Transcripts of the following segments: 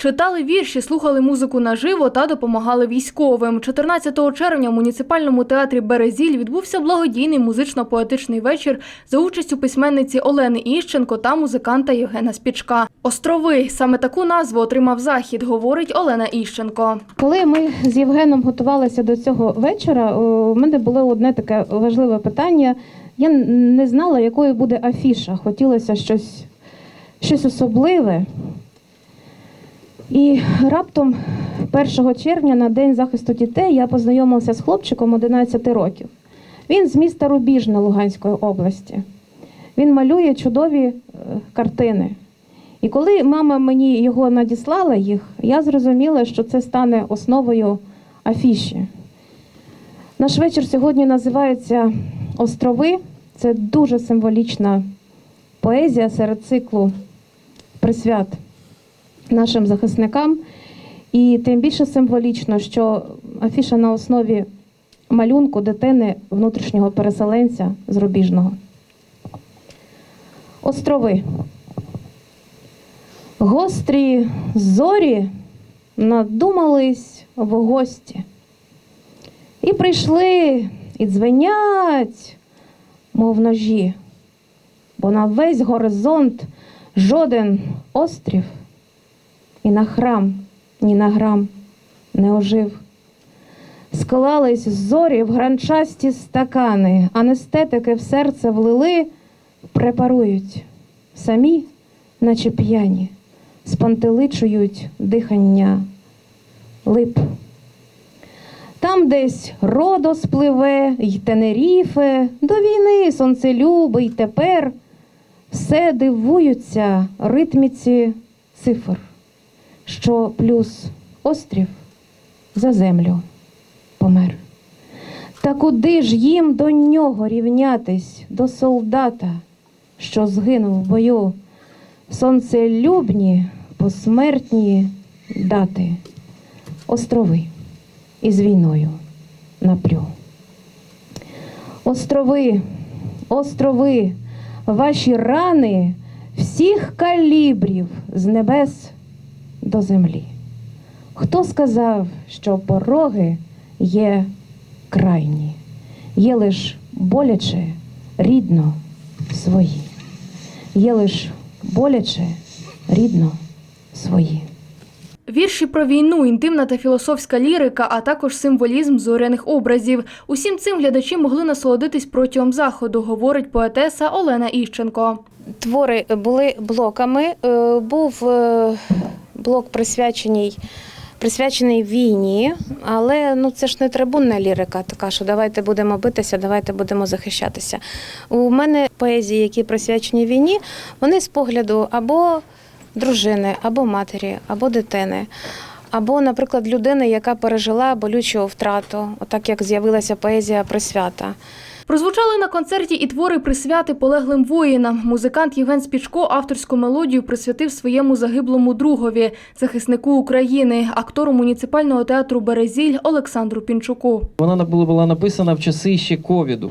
Читали вірші, слухали музику наживо та допомагали військовим. 14 червня в муніципальному театрі Березіль відбувся благодійний музично-поетичний вечір за участю письменниці Олени Іщенко та музиканта Євгена Спічка. Острови саме таку назву отримав захід, говорить Олена Іщенко. Коли ми з Євгеном готувалися до цього вечора, у мене було одне таке важливе питання. Я не знала, якою буде афіша. Хотілося щось, щось особливе. І раптом 1 червня на День захисту дітей я познайомилася з хлопчиком 11 років. Він з міста Рубіжне Луганської області. Він малює чудові е, картини. І коли мама мені його надіслала їх, я зрозуміла, що це стане основою афіші. Наш вечір сьогодні називається Острови. Це дуже символічна поезія серед циклу присвят нашим захисникам. І тим більше символічно, що афіша на основі малюнку дитини внутрішнього переселенця з Рубіжного. Острови. Гострі зорі надумались в гості. І прийшли, і дзвенять, мов ножі, бо на весь горизонт жоден острів і на храм, ні на грам не ожив. Склались зорі в гранчасті стакани, анестетики в серце влили, препарують самі, наче п'яні, спантеличують дихання лип. Там десь Родос пливе, й Тенеріфе, до війни сонцелюби, й тепер все дивуються ритміці цифр, що плюс острів за землю помер. Та куди ж їм до нього рівнятись, до солдата, що згинув в бою, сонцелюбні посмертні дати, острови із війною наплю. Острови, острови, ваші рани всіх калібрів з небес до землі. Хто сказав, що пороги є крайні, є лиш боляче, рідно свої, є лиш боляче, рідно свої. Вірші про війну, інтимна та філософська лірика, а також символізм зоряних образів. Усім цим глядачі могли насолодитись протягом заходу, говорить поетеса Олена Іщенко. Твори були блоками. Е, Був е, блок присвячений. Присвячений війні, але ну це ж не трибунна лірика, така що давайте будемо битися, давайте будемо захищатися. У мене поезії, які присвячені війні, вони з погляду або дружини, або матері, або дитини, або, наприклад, людини, яка пережила болючу втрату, отак як з'явилася поезія присвята. Прозвучали на концерті і твори присвяти полеглим воїнам. Музикант Євген Спічко авторську мелодію присвятив своєму загиблому другові, захиснику України, актору муніципального театру Березіль Олександру Пінчуку. Вона була, була написана в часи ще ковіду.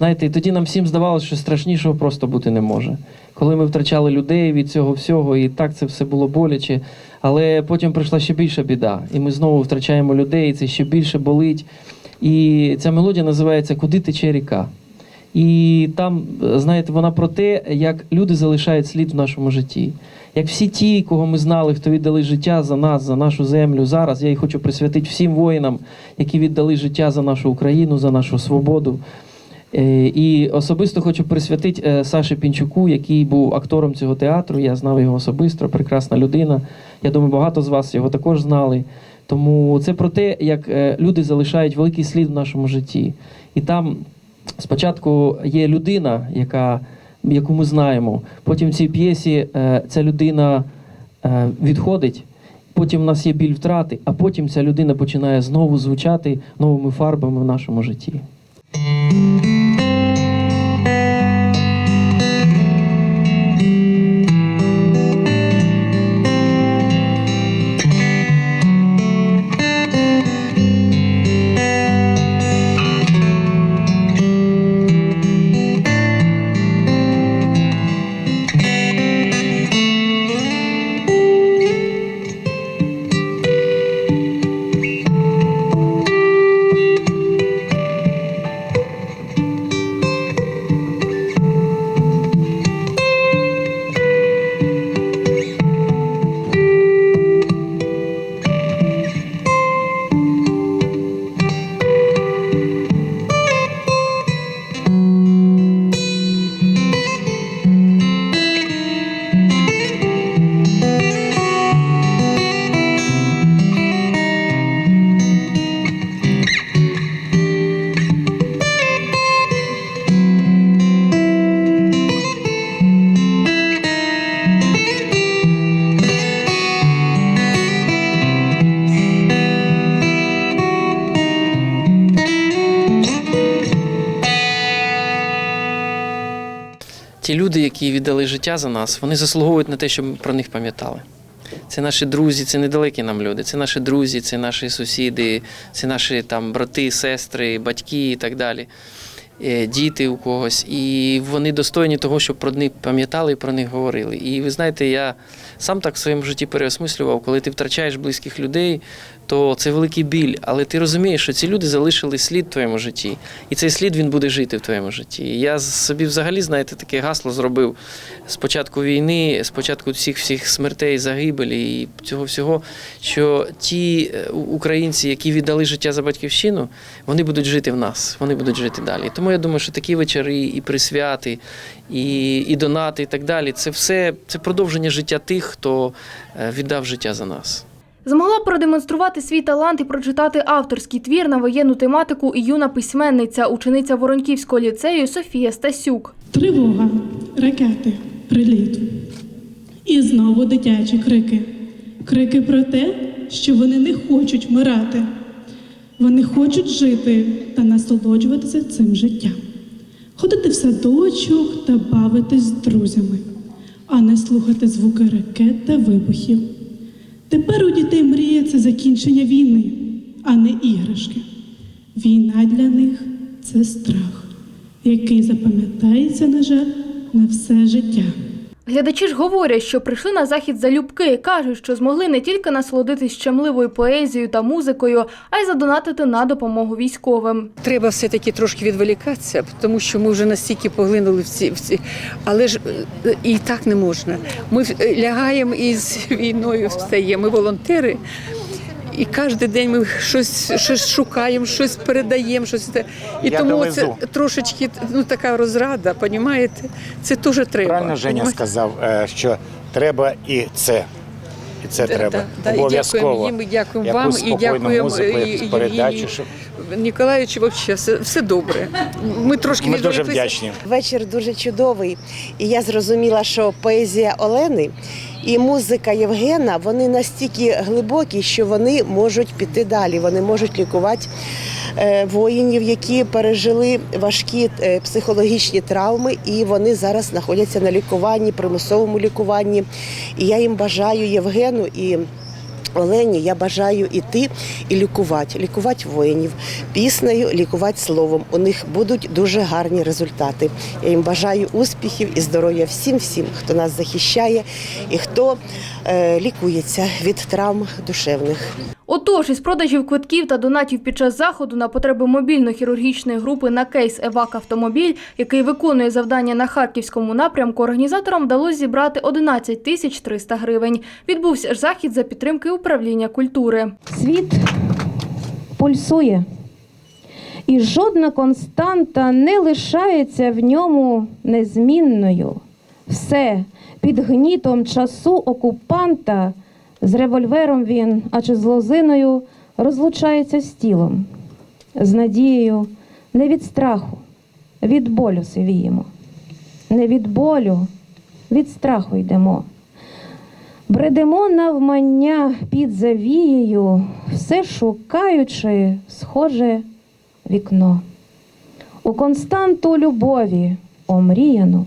Знаєте, і тоді нам всім здавалося, що страшнішого просто бути не може. Коли ми втрачали людей від цього всього, і так це все було боляче. Але потім прийшла ще більша біда, і ми знову втрачаємо людей, і це ще більше болить. І ця мелодія називається Куди тече ріка. І там, знаєте, вона про те, як люди залишають слід в нашому житті. Як всі ті, кого ми знали, хто віддали життя за нас, за нашу землю. Зараз я їх хочу присвятити всім воїнам, які віддали життя за нашу Україну, за нашу свободу. Е, І особисто хочу присвятити е, Саші Пінчуку, який був актором цього театру. Я знав його особисто, прекрасна людина. Я думаю, багато з вас його також знали. Тому це про те, як е, люди залишають великий слід в нашому житті. І там спочатку є людина, яка, яку ми знаємо. Потім в цій п'єсі ця людина відходить. Потім в нас є біль втрати, а потім ця людина починає знову звучати новими фарбами в нашому житті. Люди, які віддали життя за нас, вони заслуговують на те, щоб ми про них пам'ятали. Це наші друзі, це недалекі нам люди. Це наші друзі, це наші сусіди, це наші там брати, сестри, батьки і так далі. Е, Діти у когось, і вони достойні того, щоб про них пам'ятали і про них говорили. І ви знаєте, я сам так в своєму житті переосмислював, коли ти втрачаєш близьких людей, то це великий біль. Але ти розумієш, що ці люди залишили слід в твоєму житті, і цей слід він буде жити в твоєму житті. Я собі взагалі, знаєте, таке гасло зробив з початку війни, з початку всіх всіх смертей, загибелі і цього всього, що ті е, українці, які віддали життя за батьківщину, вони будуть жити в нас, вони будуть жити далі. Тому я думаю, що такі вечори, і присвяти, і, і донати, і так далі, це все це продовження життя тих, хто е, віддав життя за нас. Змогла продемонструвати свій талант і прочитати авторський твір на воєнну тематику і юна письменниця, учениця Воронківського ліцею Софія Стасюк. Тривога, ракети, приліт. І знову дитячі крики. Крики про те, що вони не хочуть вмирати. Вони хочуть жити та насолоджуватися цим життям. Ходити в садочок та бавитись з друзями, а не слухати звуки ракет та вибухів. Тепер у дітей мріє це закінчення війни, а не іграшки. Війна для них це страх, який запам'ятається, на жаль, на все життя. Глядачі ж говорять, що прийшли на захід залюбки. кажуть, що змогли не тільки насолодитись щемливою поезією та музикою, а й задонатити на допомогу військовим. Треба все-таки трошки відволікатися, тому що ми вже настільки поглинули в ці, в ці. але ж е, і так не можна. Ми е, лягаємо і з війною встаємо. Ми волонтери. І кожен день ми щось, щось шукаємо, щось передаємо, щось. І Я тому довезу. це трошечки ну така розрада, понімаєте? Це теж треба. Правильно Женя понімаєте? сказав, е, що треба і це. І це Да, треба. да, і Обов'язково. дякуємо їм, і дякуємо Якусь вам, і спокійну дякуємо музику, і- якусь і передачу. Щоб... Взагалі, все, все добре. Ми трошки Ми дуже відволіклися. вдячні. Вечір дуже чудовий, і я зрозуміла, що поезія Олени і музика Євгена вони настільки глибокі, що вони можуть піти далі. Вони можуть лікувати е, воїнів, які пережили важкі е, психологічні травми, і вони зараз знаходяться на лікуванні, примусовому лікуванні. І я їм бажаю Євгену і. Олені, я бажаю іти і лікувати, лікувати воїнів піснею, лікувати словом. У них будуть дуже гарні результати. Я їм бажаю успіхів і здоров'я всім, всім, хто нас захищає і хто е, лікується від травм душевних. Отож, із продажів квитків та донатів під час заходу на потреби мобільно-хірургічної групи на кейс «Евак Автомобіль», який виконує завдання на харківському напрямку, організаторам вдалося зібрати 11 тисяч 300 гривень. Відбувся ж захід за підтримки управління культури. Світ пульсує, і жодна константа не лишається в ньому незмінною. Все під гнітом часу окупанта з револьвером він, а чи з лозиною, розлучається з тілом, з надією не від страху, від болю сивіємо, не від болю, від страху йдемо. Бредемо навмання під завією, все шукаючи схоже вікно. У константу любові омріяну,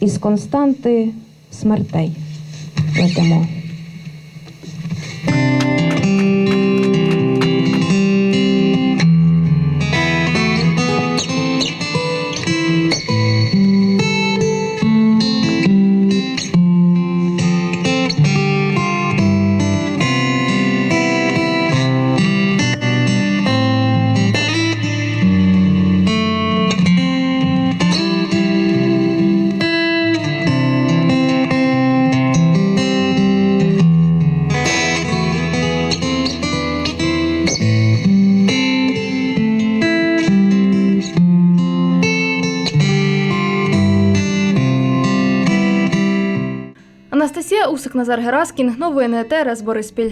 із константи смертей летимо. Усик, Назар Гераскін. Новини ТРС Бориспіль.